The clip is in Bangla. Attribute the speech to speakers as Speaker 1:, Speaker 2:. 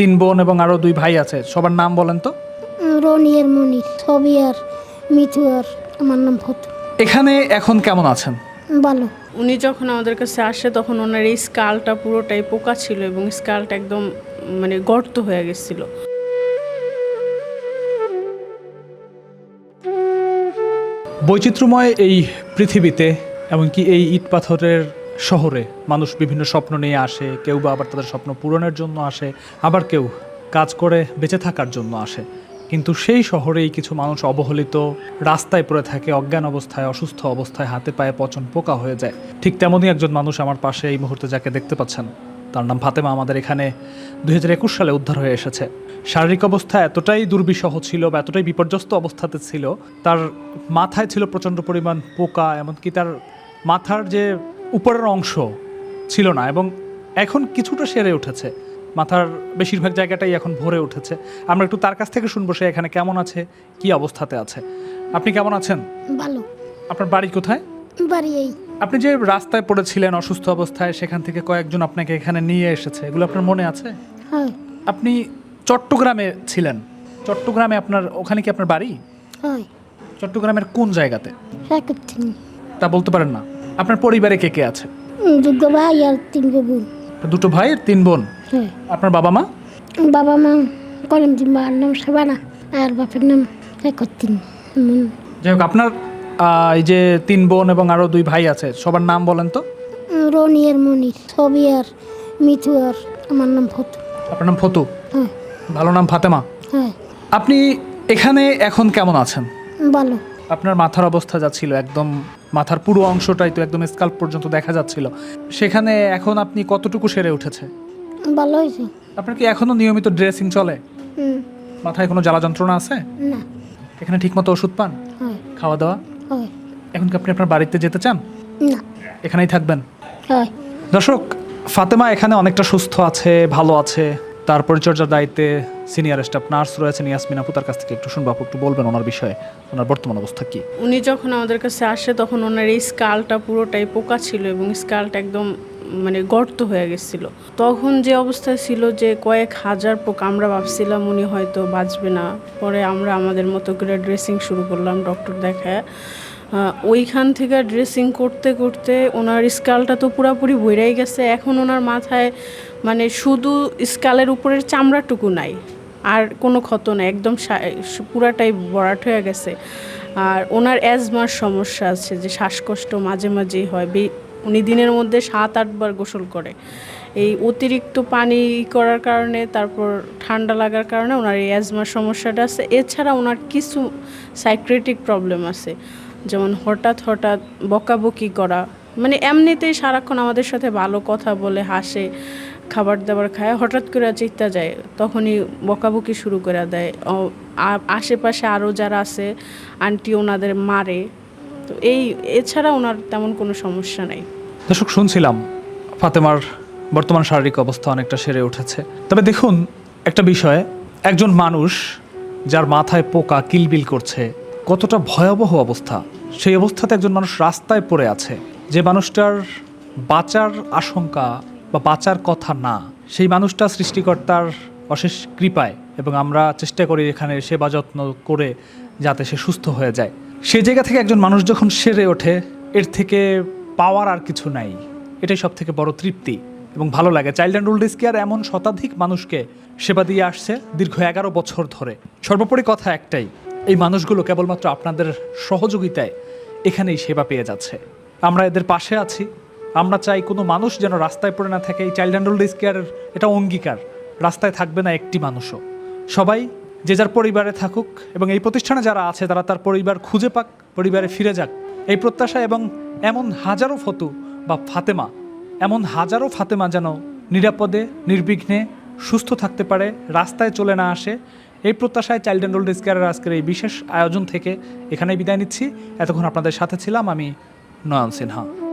Speaker 1: তিন বোন এবং আরও দুই ভাই আছে। সবার নাম বলেন তো।
Speaker 2: রনি আর মনির আর মিথু আর আমার নাম ফতু
Speaker 1: এখানে এখন কেমন আছেন?
Speaker 2: ভালো।
Speaker 3: উনি যখন আমাদের কাছে আসে তখন ওনার এই স্কালটা পুরোটাই পোকা ছিল এবং স্কালটা একদম মানে গর্ত হয়ে গেছিল।
Speaker 1: বৈচিত্র্যময় এই পৃথিবীতে এমনকি এই ইট পাথরের শহরে মানুষ বিভিন্ন স্বপ্ন নিয়ে আসে, কেউ বা আবার তাদের স্বপ্ন পূরণের জন্য আসে, আবার কেউ কাজ করে বেঁচে থাকার জন্য আসে। কিন্তু সেই শহরেই কিছু মানুষ অবহেলিত, রাস্তায় পড়ে থাকে, অজ্ঞান অবস্থায়, অসুস্থ অবস্থায়, হাতে পায়ে পচন পোকা হয়ে যায়। ঠিক তেমনই একজন মানুষ আমার পাশে এই মুহূর্তে যাকে দেখতে পাচ্ছেন। তার নাম ফাতেমা, আমাদের এখানে দুই হাজার একুশ সালে উদ্ধার হয়ে এসেছে। শারীরিক অবস্থা এতটাই দুর্বিষহ ছিল বা এতটাই বিপর্যস্ত অবস্থাতে ছিল, তার মাথায় ছিল প্রচণ্ড পরিমাণ পোকা, এমনকি তার মাথার যে উপরের অংশ ছিল না এবং এখন কিছুটা সেরে উঠেছে। মাথার বেশিরভাগ জায়গাটাই এখন ভরে উঠেছে। আমরা একটু তার কাছ থেকে শুনব সে এখানে কেমন আছে কি অবস্থাতে আছে। আপনি কেমন আছেন?
Speaker 2: ভালো।
Speaker 1: আপনার বাড়ি কোথায়?
Speaker 2: বাড়ি এই।
Speaker 1: আপনি যে রাস্তায় পড়েছিলেন অসুস্থ অবস্থায় সেখান থেকে কয়েকজন আপনাকে এখানে নিয়ে এসেছে। এগুলো আপনার মনে আছে?
Speaker 2: হয়।
Speaker 1: আপনি চট্টগ্রামে ছিলেন। চট্টগ্রামে আপনার ওখানে কি আপনার বাড়ি?
Speaker 2: হয়।
Speaker 1: চট্টগ্রামের কোন জায়গাতে? তা বলতে পারেন না। আপনার পরিবারে কে কে আছে?
Speaker 2: যোগ্য ভাই আর তিন বোন।
Speaker 1: দুটো ভাই আর তিন বোন?
Speaker 2: হ্যাঁ।
Speaker 1: আপনার বাবা মা?
Speaker 2: বাবা মা কলম মার নাম সাবানা আর বাপের নাম একত্রিশ
Speaker 1: যাই হোক আপনার এই যে তিন বোন এবং আরও দুই ভাই আছে সবার নাম বলেন তো।
Speaker 2: রনি আর মনির ছবি আর মিথু আর আমার নাম ফতু।
Speaker 1: আপনার নাম ফতু?
Speaker 2: হ্যাঁ।
Speaker 1: ভালো নাম ফাতেমা?
Speaker 2: হ্যাঁ।
Speaker 1: আপনি এখানে এখন কেমন আছেন?
Speaker 2: ভালো।
Speaker 1: আপনার মাথার অবস্থা যা ছিল একদম মাথার পুরো অংশটাই তো একদম স্কাল্প পর্যন্ত দেখা যাচ্ছিল। সেখানে এখন আপনি কতটুকু সেরে উঠেছে?
Speaker 2: ভালো হয়েছে।
Speaker 1: আপনার কি এখনও নিয়মিত ড্রেসিং চলে?
Speaker 2: হুম,
Speaker 1: মাথায় কোনো জ্বালা যন্ত্রণা আছে?
Speaker 2: না।
Speaker 1: এখানে ঠিকমতো ওষুধ পান? খাওয়া দাওয়া
Speaker 2: হয়।
Speaker 1: এখন কি আপনি আপনার বাড়িতে যেতে চান?
Speaker 2: না।
Speaker 1: এখানেই থাকবেন।
Speaker 2: হয়।
Speaker 1: দর্শক ফাতেমা এখানে অনেকটা সুস্থ আছে ভালো আছে। তার পরিচর্যার দায়িত্বে সিনিয়র স্টাফ নার্স রয়েছেন ইয়াসমিন আপু, তার কাছ থেকে একটু শুনব একটু বলবেন ওনার বিষয়ে, ওনার বর্তমান অবস্থা কি?
Speaker 3: উনি যখন আমাদের কাছে আসে তখন ওনার এই স্কালটা পুরোটাই পোকা ছিল এবং স্কালটা একদম মানে গর্ত হয়ে গেছিল। তখন যে অবস্থায় ছিল যে কয়েক হাজার পোকা, আমরা ভাবছিলাম উনি হয়তো বাঁচবে না। পরে আমরা আমাদের মতো করে ড্রেসিং শুরু করলাম, ডক্টর দেখায়। ওইখান থেকে ড্রেসিং করতে করতে ওনার স্কালটা তো পুরাপুরি বইরাই গেছে। এখন ওনার মাথায় মানে শুধু স্কালের উপরের চামড়াটুকু নাই, আর কোনো ক্ষত নাই, একদম পুরাটাই বরাট হয়ে গেছে। আর ওনার অ্যাজমার সমস্যা আছে, যে শ্বাসকষ্ট মাঝে মাঝেই হয়। বে- উনি দিনের মধ্যে সাত আটবার গোসল করে। এই অতিরিক্ত পানি করার কারণে, তারপর ঠান্ডা লাগার কারণে ওনার এই অ্যাজমার সমস্যাটা আছে। এছাড়া ওনার কিছু সাইক্রেটিক প্রবলেম আছে। যেমন হঠাৎ হঠাৎ বকাবকি করা মানে এমনিতেই সারাক্ষণ আমাদের সাথে ভালো কথা বলে, হাসে খাবার দাবার খায়, হঠাৎ করে চিত্তা যায়, তখনই বকাবকি শুরু করে দেয়। আশেপাশে আরও যারা আছে, আন্টি ওনাদের মারে, তো এই, এছাড়া ওনার তেমন কোনো সমস্যা নাই।
Speaker 1: দর্শক, শুনছিলাম, ফাতেমার বর্তমান শারীরিক অবস্থা অনেকটা সেরে উঠেছে। তবে দেখুন, একটা বিষয়, একজন মানুষ যার মাথায় পোকা কিলবিল করছে কতটা ভয়াবহ অবস্থা। সেই অবস্থাতে একজন মানুষ রাস্তায় পড়ে আছে। যে মানুষটার বাঁচার আশঙ্কা বা বাঁচার কথা না, সেই মানুষটা সৃষ্টিকর্তার অশেষ কৃপায় এবং আমরা চেষ্টা করি এখানে সেবা যত্ন করে যাতে সে সুস্থ হয়ে যায়। সেই জায়গা থেকে একজন মানুষ যখন সেরে ওঠে, এর থেকে পাওয়ার আর কিছু নাই। এটাই সব থেকে বড় তৃপ্তি এবং ভালো লাগে। চাইল্ড অ্যান্ড ওল্ড কেয়ার এমন শতাধিক মানুষকে সেবা দিয়ে আসছে দীর্ঘ এগারো বছর ধরে। সর্বোপরি কথা একটাই এই মানুষগুলো কেবলমাত্র আপনাদের সহযোগিতায় এখানেই সেবা পেয়ে যাচ্ছে। আমরা এদের পাশে আছি। আমরা চাই কোনো মানুষ যেন রাস্তায় পড়ে না থাকে। এই চাইল্ড অ্যান্ড ওল্ড কেয়ারের এটা অঙ্গীকার। রাস্তায় থাকবে না একটি মানুষও। সবাই যে যার পরিবারে থাকুক এবং এই প্রতিষ্ঠানে যারা আছে, তারা তার পরিবার খুঁজে পাক, পরিবারে ফিরে যাক। এই প্রত্যাশা এবং এমন হাজারো ফতু বা ফাতেমা, এমন হাজারো ফাতেমা যেন নিরাপদে, নির্বিঘ্নে, সুস্থ থাকতে পারে, রাস্তায় চলে না আসে এই প্রত্যাশায় চাইল্ড অ্যান্ড ওল্ড কেয়ারের আজকের এই বিশেষ আয়োজন থেকে এখানেই বিদায় নিচ্ছি। এতক্ষণ আপনাদের সাথে ছিলাম আমি নয়ন সিনহা।